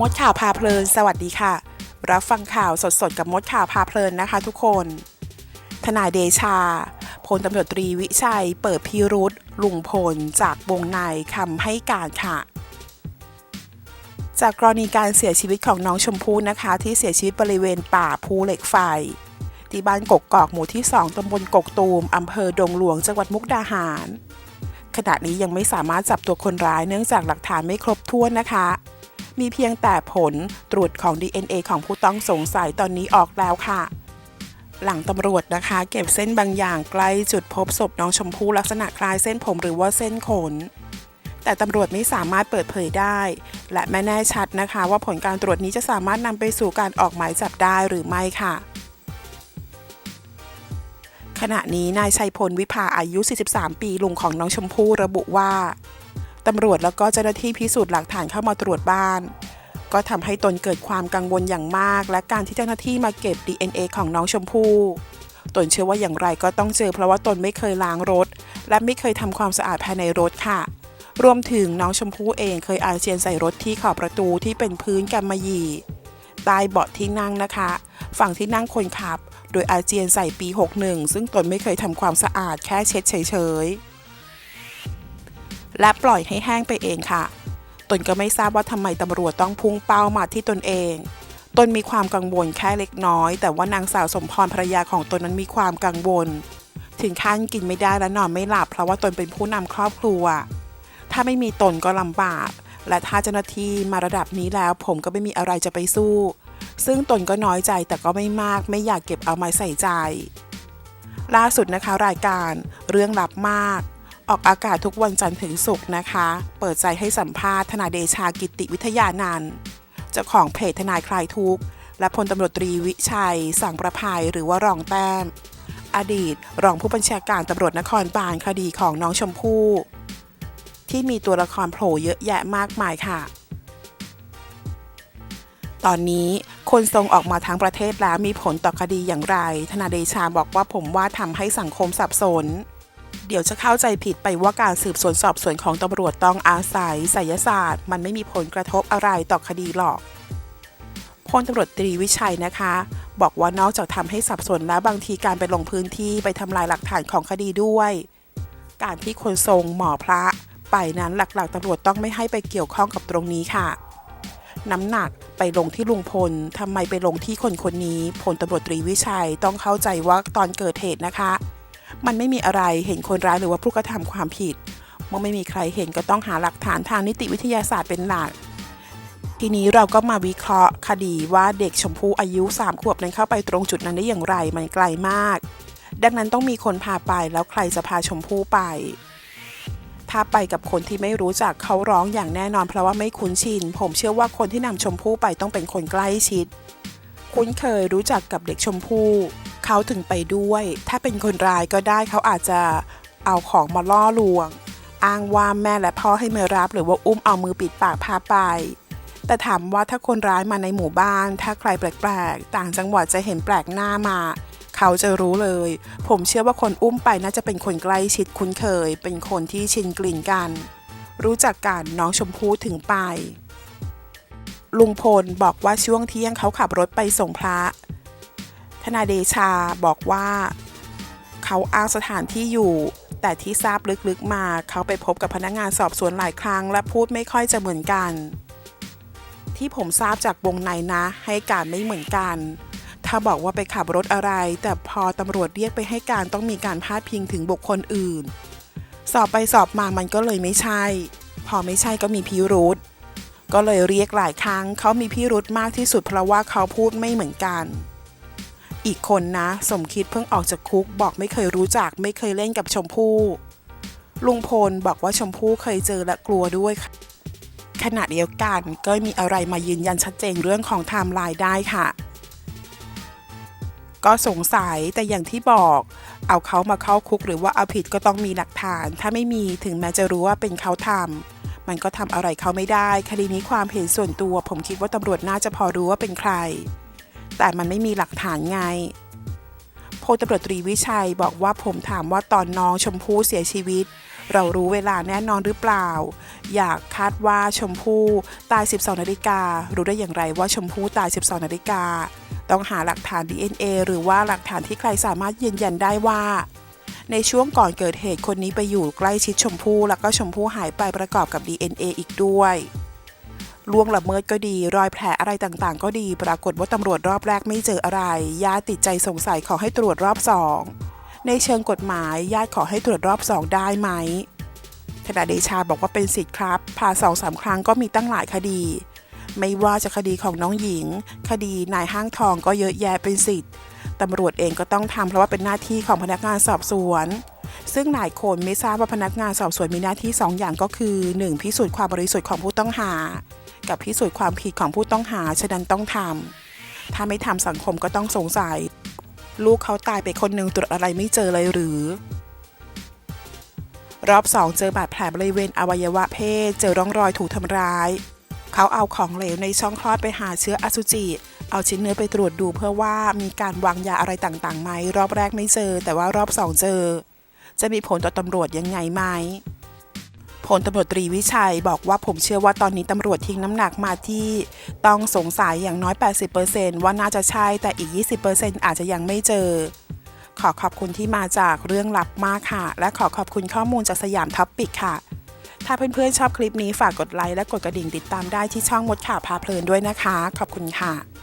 มดข่าวพาเพลิน สวัสดีค่ะ รับฟังข่าวสดๆ กับมดข่าวพาเพลินนะคะทุกคน ทนายเดชาพลตำรวจตรีวิชัย เปิดพิรุษลุงพลจากวงในคำให้การค่ะ จากกรณีการเสียชีวิตของน้องชมพู่นะคะ ที่เสียชีวิตบริเวณป่าภูเหล็กไฟที่บ้านกกกอกหมู่ที่ 2ตำบลกกตูมอำเภอดงหลวงจังหวัดมุกดาหารขณะนี้ยังไม่สามารถจับตัวคนร้ายเนื่องจากหลักฐานไม่ครบถ้วนนะคะ มีเพียงแต่ผลตรวจของ DNA ของผู้ต้องสงสัยตอนนี้ออกแล้วค่ะ หลังตำรวจนะคะ เก็บเส้นบางอย่างใกล้จุดพบศพน้องชมพู่ลักษณะคล้ายเส้นผมหรือว่าเส้นขนแต่ตำรวจไม่สามารถเปิดเผยได้ และไม่แน่ชัดนะคะ ว่าผลการตรวจนี้จะสามารถนำไปสู่การออกหมายจับได้หรือไม่ค่ะ ขณะนี้นายชัยพลวิภาอายุ 43 ปีลุงของน้องชมพู่ระบุว่า ตำรวจแล้วก็เจ้าหน้าที่พิสูจน์หลักฐานเข้ามาตรวจบ้าน ก็ทำให้ตนเกิดความกังวลอย่างมาก และการที่เจ้าหน้าที่มาเก็บ DNA ของน้องชมพู่ตนเชื่อว่าอย่างไรก็ต้องเจอเพราะว่าตนไม่เคยล้างรถ และไม่เคยทำความสะอาดภายในรถค่ะ รวมถึงน้องชมพู่เองเคยอาเจียนใส่รถที่ขอบประตูที่เป็นพื้นกำมะหยี่ใต้เบาะที่นั่งนะคะ ฝั่งที่นั่งคนขับ โดยอาเจียนใส่ปี 61 ซึ่งตนไม่เคยทำความสะอาดแค่เช็ดเฉยๆ และปล่อยให้แห้งไปเองค่ะ ตนก็ไม่ทราบว่าทำไมตำรวจต้องพุ่งเป้ามาที่ตนเอง ตนมีความกังวลแค่เล็กน้อย แต่ว่านางสาวสมพรภรรยาของตนนั้นมีความกังวล ถึงขั้นกินไม่ได้และนอนไม่หลับ เพราะว่าตนเป็นผู้นำครอบครัว ถ้าไม่มีตนก็ลำบาก และถ้าเจ้าหน้าที่มาระดับนี้แล้ว ผมก็ไม่มีอะไรจะไปสู้ ซึ่งตนก็น้อยใจแต่ก็ไม่มาก ไม่อยากเก็บเอามาใส่ใจ ล่าสุดนะคะรายการเรื่องลับมาก ออกอากาศทุกวันจันทร์ถึงศุกร์นะคะ เปิดใจให้สัมภาษณ์ทนายเดชากิติวิทยานันท์เจ้าของเพจทนายคลายทุกข์ และพลตำรวจตรีวิชัย สั่งประภัยหรือว่ารองแต้ม อดีต รองผู้บัญชาการตำรวจนครบาลคดีของน้องชมพู่ที่มีตัวละครโผล่เยอะแยะมากมายค่ะ ตอนนี้คนทรงออกมาทั้งประเทศแล้วมีผลต่อคดีอย่างไร ธนาเดชาบอกว่าผมว่าทำให้สังคมสับสน เดี๋ยวจะเข้าใจผิดไปว่าการสืบสวนสอบสวนของตำรวจต้องอาศัยไสยศาสตร์ มันไม่มีผลกระทบอะไรต่อคดีหรอกพลตำรวจตรีวิชัยนะคะ บอกว่านอกจากทำให้สับสนแล้วบางทีการไปลงพื้นที่ไปทำลายหลักฐานของคดีด้วย การที่คนทรงหมอพระไปนั้นหลักๆตำรวจต้องไม่ให้ไปเกี่ยวข้องกับตรงนี้ค่ะ น้ำหนักไปลงที่ลุงพลทำไมไปลงที่คนคนนี้พลตำรวจตรีวิชัยต้องเข้าใจว่าตอนเกิดเหตุนะคะ มันไม่มีอะไรเห็นคนร้ายหรือว่าผู้กระทำความผิด เมื่อไม่มีใครเห็นก็ต้องหาหลักฐานทางนิติวิทยาศาสตร์เป็นหลัก ทีนี้เราก็มาวิเคราะห์คดีว่าเด็กชมพู่อายุ 3 ขวบนั้นเข้าไปตรงจุดนั้นได้อย่างไรมันไกลมาก ดังนั้นต้องมีคนพาไปแล้วใครจะพาชมพู่ไป ถ้าไปกับคนที่ไม่รู้จักเขาร้องอย่างแน่นอนเพราะว่าไม่คุ้นชิน ผมเชื่อว่าคนที่นำชมพู่ไปต้องเป็นคนใกล้ชิด คุ้นเคยรู้จักกับเด็กชมพู่ เขาถึงไปด้วย ถ้าเป็นคนร้ายก็ได้เขาอาจจะเอาของมาล่อลวง อ้างว่าแม่และพ่อให้มารับ หรือว่าอุ้มเอามือปิดปากพาไป แต่ถามว่าถ้าคนร้ายมาในหมู่บ้าน ถ้าใครแปลกๆ ต่างจังหวัดจะเห็นแปลกหน้ามา เขาจะรู้เลย ผมเชื่อว่าคนอุ้มไปน่าจะเป็นคนใกล้ชิดคุ้นเคย เป็นคนที่ชินกลิ่นกัน รู้จักกันน้องชมพู่ถึงไปลุงพลบอกว่าช่วงเที่ยงเขาขับรถไปส่งพระ ทนายเดชาบอกว่า เขาอ้างสถานที่อยู่ แต่ที่ทราบลึกๆมาเขาไปพบกับพนักงานสอบสวนหลายครั้ง และพูดไม่ค่อยจะเหมือนกัน ที่ผมทราบจากวงในนะ ให้การไม่เหมือนกัน ถ้าบอกว่าไปขับรถอะไร แต่พอตำรวจเรียกไปให้การต้องมีการพาดพิงถึงบุคคลอื่น สอบไปสอบมามันก็เลยไม่ใช่ พอไม่ใช่ก็มีพิรุษก็เลยเรียกหลายครั้งเขามีพิรุธมากที่สุดเพราะว่าเขาพูดไม่เหมือนกัน อีกคนนะ สมคิดเพิ่งออกจากคุก บอกไม่เคยรู้จัก ไม่เคยเล่นกับชมพู่ ลุงพลบอกว่าชมพู่เคยเจอและกลัวด้วยค่ะขณะเดียวกันก็มีอะไรมายืนยันชัดเจนเรื่องของไทม์ไลน์ได้ค่ะ ก็สงสัยแต่อย่างที่บอก เอาเขามาเข้าคุกหรือว่าเอาผิดก็ต้องมีหลักฐาน ถ้าไม่มีถึงแม้จะรู้ว่าเป็นเขาทำมันก็ทำอะไรเขาไม่ได้ คดีนี้ความเห็นส่วนตัว ผมคิดว่าตำรวจน่าจะพอรู้ว่าเป็นใคร แต่มันไม่มีหลักฐานไงพลตำรวจตรีวิชัยบอกว่าผมถามว่าตอนน้องชมพู่เสียชีวิต เรารู้เวลาแน่นอนหรือเปล่า อยากคาดว่าชมพู่ตาย 12 นาฬิกา รู้ได้อย่างไรว่าชมพู่ตาย 12 นาฬิกา ต้องหาหลักฐาน DNA หรือว่าหลักฐานที่ใครสามารถยืนยันได้ว่า ในช่วงก่อนเกิดเหตุคนนี้ไปอยู่ใกล้ชิดชมพู่แล้วก็ชมพู่หายไปประกอบกับ DNA อีกด้วย ล่วงละเมิดก็ดี รอยแผลอะไรต่างๆ ก็ดี ปรากฏว่าตำรวจรอบแรกไม่เจออะไร ญาติติดใจสงสัยขอให้ตรวจรอบสองในเชิงกฎหมายญาติขอให้ตรวจรอบสองได้ไหมธนาเดชาบอกว่าเป็นสิทธิ์ครับผ่าสองสามครั้งก็มีตั้งหลายคดี ไม่ว่าจะคดีของน้องหญิง คดีนายห้างทองก็เยอะแยะเป็นสิทธิ์ตำรวจเองก็ต้องทำเพราะว่าเป็นหน้าที่ของพนักงานสอบสวน ซึ่งหลายคนไม่ทราบว่าพนักงานสอบสวนมีหน้าที่2อย่างก็คือ 1. พิสูจน์ความบริสุทธิ์ของผู้ต้องหา กับพิสูจน์ความผิดของผู้ต้องหาฉะนั้นต้องทำถ้าไม่ทำสังคมก็ต้องสงสัย ลูกเขาตายไปคนหนึ่งตรวจอะไรไม่เจอเลยหรือ รอบสองเจอบาดแผลบริเวณอวัยวะเพศ เจอร่องรอยถูกทำร้าย เขาเอาของเหลวในช่องคลอดไปหาเชื้ออสุจิเอาชิ้นเนื้อไปตรวจดูเพื่อว่ามีการวางยาอะไรต่างๆไหมรอบแรกไม่เจอ แต่ว่ารอบสองเจอ จะมีผลต่อตำรวจยังไงไหม ผลตำรวจตรีวิชัยบอกว่าผมเชื่อว่าตอนนี้ตำรวจทิ้งน้ำหนักมาที่ต้องสงสัยอย่างน้อย 80%ว่าน่าจะใช่แต่อีก 20%อาจจะยังไม่เจอ ขอขอบคุณที่มาจากเรื่องลับมากค่ะ และขอขอบคุณข้อมูลจากสยามท็อปปิกค่ะ ถ้าเพื่อนๆชอบคลิปนี้ฝากกดไลค์และกดกระดิ่งติดตามได้ที่ช่องมดข่าวพาเพลินด้วยนะคะ ขอบคุณค่ะ